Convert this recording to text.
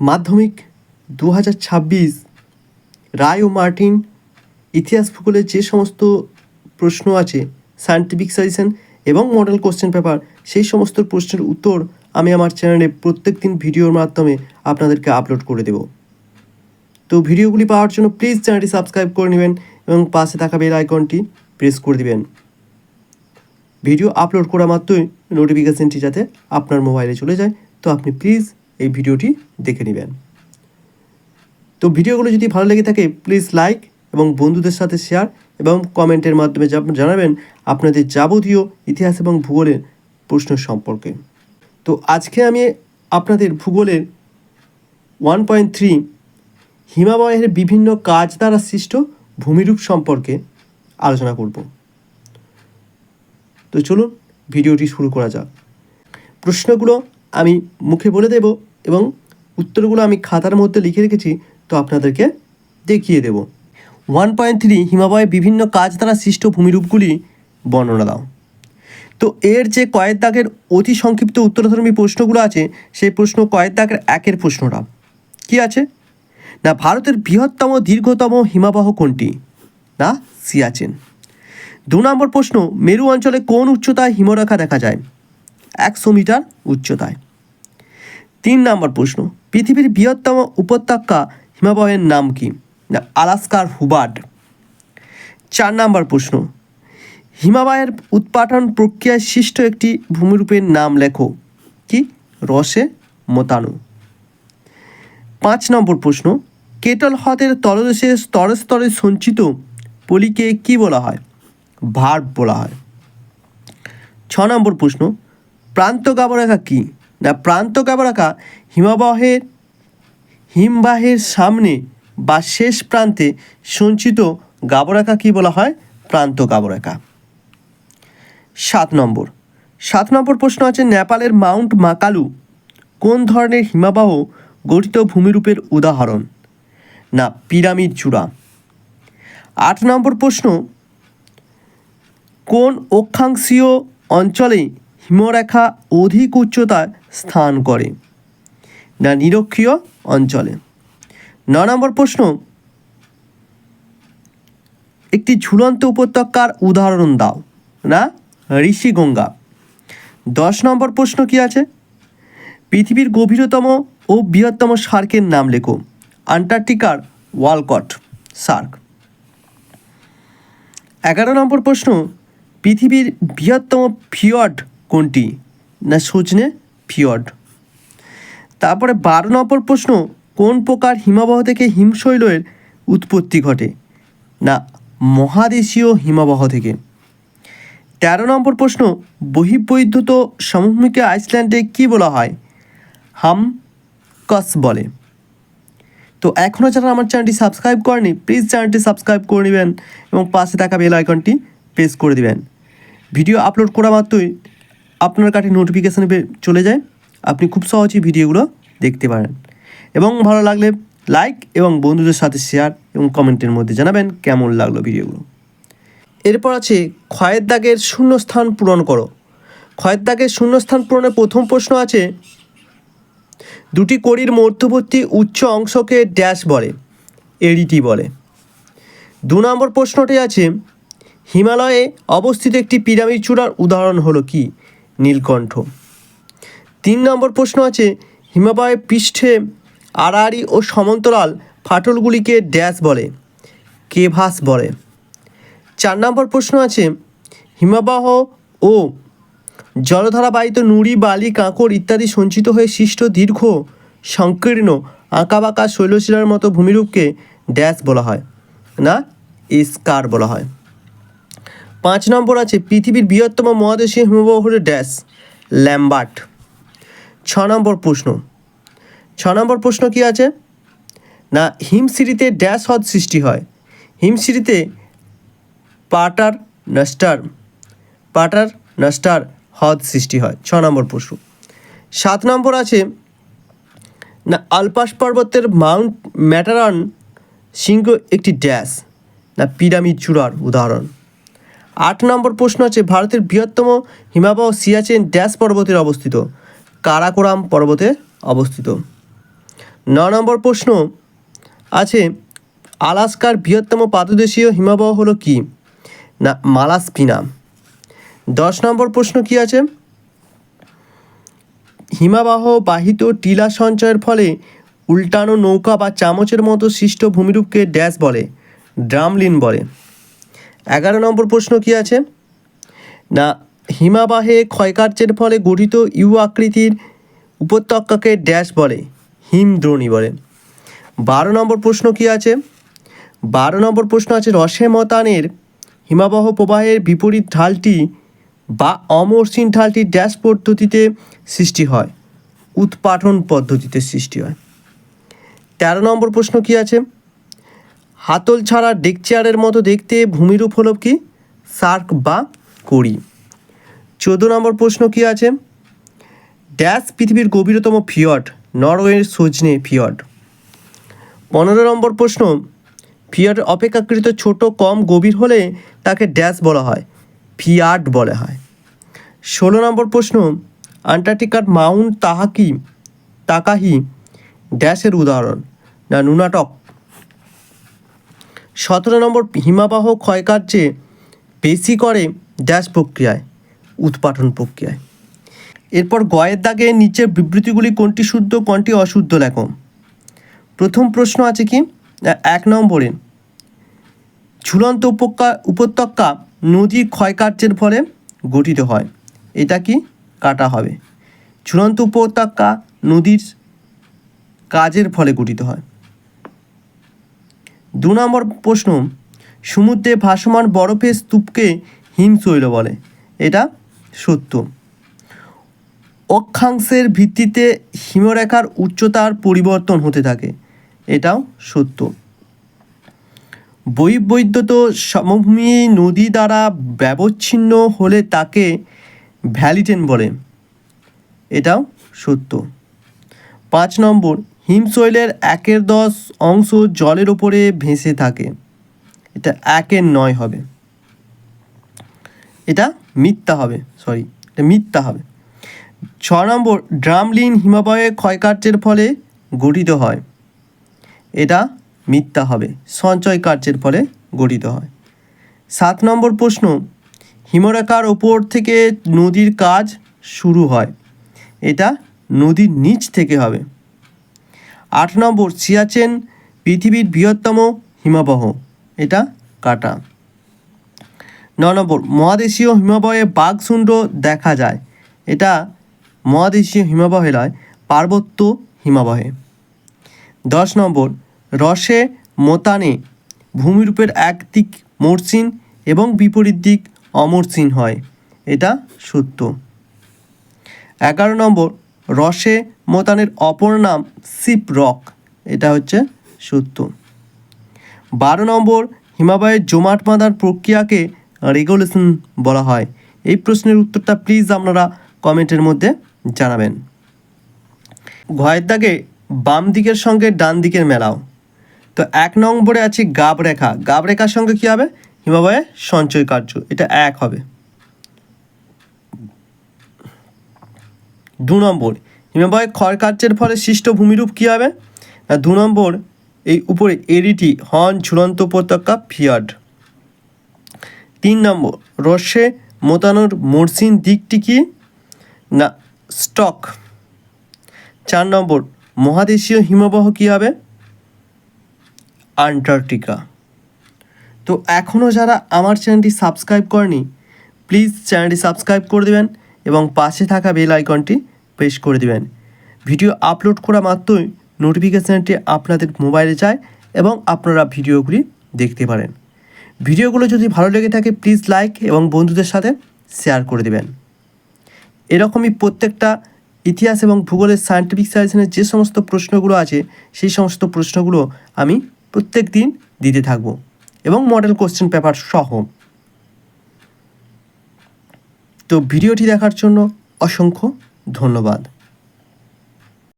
মাধ্যমিক দু হাজার ছাব্বিশ, রায় ও মার্টিন, ইতিহাস ভূগোলের যে সমস্ত প্রশ্ন আছে সায়েন্টিফিক সাজেশন এবং মডেল কোশ্চেন পেপার সেই সমস্ত প্রশ্নের উত্তর আমি আমার চ্যানেলে প্রত্যেক দিন ভিডিওর মাধ্যমে আপনাদেরকে আপলোড করে দেব। তো ভিডিওগুলি পাওয়ার জন্য প্লিজ চ্যানেলটি সাবস্ক্রাইব করে নেবেন এবং পাশে থাকা বেল আইকনটি প্রেস করে দিবেন। ভিডিও আপলোড করা মাত্রই নোটিফিকেশানটি যাতে আপনার মোবাইলে চলে যায়। তো আপনি প্লিজ এই ভিডিওটি দেখে নেবেন। তো ভিডিওগুলো যদি ভালো লেগে থাকে প্লিজ লাইক এবং বন্ধুদের সাথে শেয়ার এবং কমেন্টের মাধ্যমে জানাবেন আপনাদের যাবতীয় ইতিহাস এবং ভূগোলের প্রশ্ন সম্পর্কে। তো আজকে আমি আপনাদের ভূগোলের ওয়ান পয়েন্ট থ্রি হিমালয়ের বিভিন্ন কাজ দ্বারা সৃষ্ট ভূমিরূপ সম্পর্কে আলোচনা করব। তো চলুন ভিডিওটি শুরু করা যাক। প্রশ্নগুলো আমি মুখে বলে দেব। এবং উত্তরগুলো আমি খাতার মধ্যে লিখে রেখেছি, তো আপনাদেরকে দেখিয়ে দেব। ওয়ান পয়েন্ট থ্রি হিমালয়ে বিভিন্ন কাজ দ্বারা সৃষ্ট ভূমিরূপগুলি বর্ণনা দাও। তো এর যে কয়েক দাগের অতি সংক্ষিপ্ত উত্তরধর্মী প্রশ্নগুলো আছে, সেই প্রশ্ন কয়েক দাগের একের প্রশ্নটা। কি আছে? না, ভারতের বৃহত্তম, দীর্ঘতম হিমাবহ কোনটি? না, সিয়াচেন। দু নম্বর প্রশ্ন, মেরু অঞ্চলে কোন উচ্চতায় হিমরেখা দেখা যায়? একশো মিটার উচ্চতায়। তিন নম্বর প্রশ্ন, পৃথিবীর বৃহত্তম উপত্যকা হিমাবহের নাম কি? আলাস্কার হুবার্ড চার নম্বর প্রশ্ন, হিমালয়ের উৎপাটন প্রক্রিয়ায় সৃষ্ট একটি ভূমিরূপের নাম লেখো। কি? রসে মোতানু। পাঁচ নম্বর প্রশ্ন, কেটল হ্রদের তলদেশে স্তরে স্তরে সঞ্চিত পলিকে কি বলা হয়? ভার্ব বলা হয়। ছ নম্বর প্রশ্ন, প্রান্ত গাবরেখা কি? না প্রান্ত গাবরেখা হিমবাহের হিমবাহের সামনে বা শেষ প্রান্তে সঞ্চিত গাবরেখা কি বলা হয়? প্রান্ত গাবরেখা সাত নম্বর। সাত নম্বর প্রশ্ন আছে, নেপালের মাউন্ট মাকালু কোন ধরনের হিমাবাহ গঠিত ভূমিরূপের উদাহরণ? না, পিরামিড চূড়া। আট নম্বর প্রশ্ন, কোন অক্ষাংশীয় অঞ্চলে হিমরেখা অধিক উচ্চতায় স্থান করে না নিরক্ষীয় অঞ্চলে। ন নম্বর প্রশ্ন, একটি ঝুলন্ত উপত্যকার উদাহরণ দাও, না ঋষিগঙ্গা দশ নম্বর প্রশ্ন কি আছে? পৃথিবীর গভীরতম ও বৃহত্তম সার্কের নাম লেখো, আন্টার্কটিকার ওয়ালকট সার্ক। এগারো নম্বর প্রশ্ন, পৃথিবীর বৃহত্তম ফিয়ড কোনটি? না সজনে ফিয়ড। তারপরে বারো নম্বর প্রশ্ন, কোন প্রকার হিমবাহ থেকে হিমশৈলের উৎপত্তি ঘটে? না, মহাদেশীয় হিমবাহ থেকে। তেরো নম্বর প্রশ্ন, বহিবৈদ্যুত সমভূমিকে আইসল্যান্ডে কী বলা হয়? হাম, কস বলে। তো এখনও যারা আমার চ্যানেলটি সাবস্ক্রাইব করেনি, প্লিজ চ্যানেলটি সাবস্ক্রাইব করে নেবেন এবং পাশে থাকা বেল আইকনটি প্রেস করে দিবেন। ভিডিও আপলোড করা মাত্রই আপনার কাছে নোটিফিকেশানে চলে যায়, আপনি খুব সহজেই ভিডিওগুলো দেখতে পারেন। এবং ভালো লাগলে লাইক এবং বন্ধুদের সাথে শেয়ার এবং কমেন্টের মধ্যে জানাবেন কেমন লাগল ভিডিওগুলো। এরপর আছে ক্ষয়ের দাগের শূন্যস্থান পূরণ করো। ক্ষয়ের দাগের শূন্যস্থান পূরণের প্রথম প্রশ্ন আছে, দুটি কড়ির মধ্যবর্তী উচ্চ অংশকে ড্যাশ বলে এডিটি বলে। দু নম্বর প্রশ্নটি আছে, হিমালয়ে অবস্থিত একটি পিরামিড চূড়ার উদাহরণ হলো কি? নীলকণ্ঠ। তিন নম্বর প্রশ্ন আছে হিমালয় পৃষ্ঠে আড়াআড়ি ও সমান্তরাল ফাটলগুলিকে ড্যাশ বলে কেভাস বলে? চার নম্বর প্রশ্ন আছে, হিমবাহ ও জলধারাবাহিত নুড়ি, বালি, কাঁকড় ইত্যাদি সঞ্চিত হয়ে সৃষ্ট দীর্ঘ, সংকীর্ণ, আঁকাবাঁকা শৈলশিলার মতো ভূমিরূপকে ড্যাশ বলা হয় না স্কার বলা হয়। পাঁচ নম্বর আছে পৃথিবীর বৃহত্তম মহাদেশীয় হিমবাহ হল ড্যাশ, ল্যাম্বার্ট। ছ নম্বর প্রশ্ন। ছ নম্বর প্রশ্ন কি আছে? না হিমসিঁড়িতে ড্যাশ হ্রদ সৃষ্টি হয়। হিমসিঁড়িতে পাটার নাস্টার পাটার নাস্টার হ্রদ সৃষ্টি হয়। ছ নম্বর প্রশ্ন। সাত নম্বর আছে, না, আলপাস পর্বতের মাউন্ট ম্যাটারন শৃঙ্গ একটি ড্যাশ। না, পিরামিড চূড়ার উদাহরণ। আট নম্বর প্রশ্ন আছে, ভারতের বৃহত্তম হিমাবহ সিয়াচেন ড্যাশ পর্বতের অবস্থিত। কারাকোরাম পর্বতে অবস্থিত। ন নম্বর প্রশ্ন আছে, আলাস্কার বৃহত্তম পাদদেশীয় হিমবাহ হলো কি? না মালাস্পিনা দশ নম্বর প্রশ্ন কি আছে? হিমাবাহ বাহিত টিলা সঞ্চয়ের ফলে উল্টানো নৌকা বা চামচের মতো সৃষ্ট ভূমিরূপকে ড্যাশ বলে, ড্রামলিন বলে। এগারো নম্বর প্রশ্ন কি আছে? না, হিমাবাহে ক্ষয়কার্যের ফলে গঠিত ইউ আকৃতির উপত্যকাকে ড্যাশ বলে হিমদ্রোণী বলে। বারো নম্বর প্রশ্ন কি আছে? বারো নম্বর প্রশ্ন আছে, রসে মতানের হিমাবহ প্রবাহের বিপরীত ঢালটি বা অমসৃণ ঢালটি ড্যাশ পদ্ধতিতে সৃষ্টি হয়, উৎপাটন পদ্ধতিতে সৃষ্টি হয়। তেরো নম্বর প্রশ্ন কি আছে? হাতল ছাড়া ডেকচেয়ারের মতো দেখতে ভূমিরূপ হলো কি? সার্ক বা কড়ি। চোদ্দ নম্বর প্রশ্ন কি আছে? ড্যাশ পৃথিবীর গভীরতম ফিয়ড নরওয়ের সজনে ফিয়ড পনেরো নম্বর প্রশ্ন ফিয়ার্ড অপেক্ষাকৃত ছোট, কম, গভীর হলে তাকে ড্যাশ বলা হয় ফিয়ার্ড বলা হয়। ষোলো নম্বর প্রশ্ন, আন্টার্কটিকার মাউন্ট তাহাকি তাকাহি, ড্যাশের উদাহরণ, না নুনাটক? সতেরো নম্বর হিমাবাহ ক্ষয়কার্যে বেশি করে ড্যাশ প্রক্রিয়ায়, উৎপাটন প্রক্রিয়ায়। এরপর গয়ের দাগে নিচের বিবৃতিগুলি কোনটি শুদ্ধ, কোনটি অশুদ্ধ লেখো প্রথম প্রশ্ন আছে কি? এক নম্বরে, ঝুলন্ত উপত্যকা উপত্যকা নদীর ক্ষয়কার্যের ফলে গঠিত হয়। এটা কি? কাটা হবে। ঝুলন্ত উপত্যকা নদীর কাজের ফলে গঠিত হয়। দু নম্বর প্রশ্ন, সমুদ্রে ভাসমান বরফের স্তূপকে হিমশৈল বলে। এটা সত্য। অক্ষাংশের ভিত্তিতে হিমরেখার উচ্চতার পরিবর্তন হতে থাকে। এটাও সত্য। বৈবৈদ্যুত সমভূমি নদী দ্বারা ব্যবচ্ছিন্ন হলে তাকে ভ্যালিটেন বলে। এটাও সত্য। পাঁচ নম্বর হিমশৈলের একের দশ অংশ জলের ওপরে ভেসে থাকে। এটা একের নয় হবে। এটা মিথ্যা হবে সরি এটা মিথ্যা হবে। ছ নম্বর, ড্রামলিন হিমাবয়ে ক্ষয়কার্যের ফলে গঠিত হয়। এটা মিথ্যা হবে, সঞ্চয় কার্যের ফলে গঠিত হয়। সাত নম্বর প্রশ্ন, হিমরেখার ওপর থেকে নদীর কাজ শুরু হয়। এটা নদীর নিচ থেকে হবে। আট নম্বর সিয়াচেন, পৃথিবীর বৃহত্তম হিমবাহ। এটা কাটা। ন নম্বর, মহাদেশীয় হিমবাহে বাঘশুণ্ড দেখা যায়। এটা মহাদেশীয় হিমবাহে নয়, পার্বত্য হিমবাহে। দশ নম্বর, রসে মোতানে ভূমিরূপের এক দিক মসৃণ এবং বিপরীত দিক অমসৃণ হয়। এটা সত্য। এগারো নম্বর রসে মোতানের অপর নাম সিপ রক এটা হচ্ছে সত্য। বারো নম্বর হিমালয়ের জমাট বাঁধার প্রক্রিয়াকে রেগুলেশন বলা হয়। এই প্রশ্নের উত্তরটা প্লিজ আপনারা কমেন্টের মধ্যে জানাবেন। ঘয়ের দাগে বাম দিকের সঙ্গে ডান দিকের মেলাও। তো এক নম্বরে আছে গাব রেখা গাব রেখার সঙ্গে কী হবে? হিমালয়ের সঞ্চয় কার্য এটা এক হবে। দু নম্বর। হিমালয় ক্ষয় কার্যের ফলে সৃষ্ট ভূমিরূপ কী হবে? না দু নম্বর, এই উপরে এডিটি, হর্ন, ঝুলন্ত উপত্যকা ফিয়ার্ড তিন নম্বর, রসে মোতানোর মরসিন দিকটি কি? না, স্টক। চার নম্বর, মহাদেশীয় হিমবাহ কী হবে? আন্টার্কটিকা। তো এখনও যারা আমার চ্যানেলটি সাবস্ক্রাইব করেনি, প্লিজ চ্যানেলটি সাবস্ক্রাইব করে দেবেন এবং পাশে থাকা বেল আইকনটি প্রেস করে দেবেন। ভিডিও আপলোড করা মাত্রই নোটিফিকেশানটি আপনাদের মোবাইলে যায় এবং আপনারা ভিডিওগুলি দেখতে পারেন। ভিডিওগুলো যদি ভালো লেগে থাকে প্লিজ লাইক এবং বন্ধুদের সাথে শেয়ার করে দেবেন। এরকমই প্রত্যেকটা ইতিহাস এবং ভূগোলের সায়েন্টিফিক সাজেশনের যে সমস্ত প্রশ্নগুলো আছে, সেই সমস্ত প্রশ্নগুলো আমি প্রত্যেক দিন দিতে থাকব এবং মডেল কোশ্চেন পেপার সহ। তো ভিডিওটি দেখার জন্য অসংখ্য ধন্যবাদ।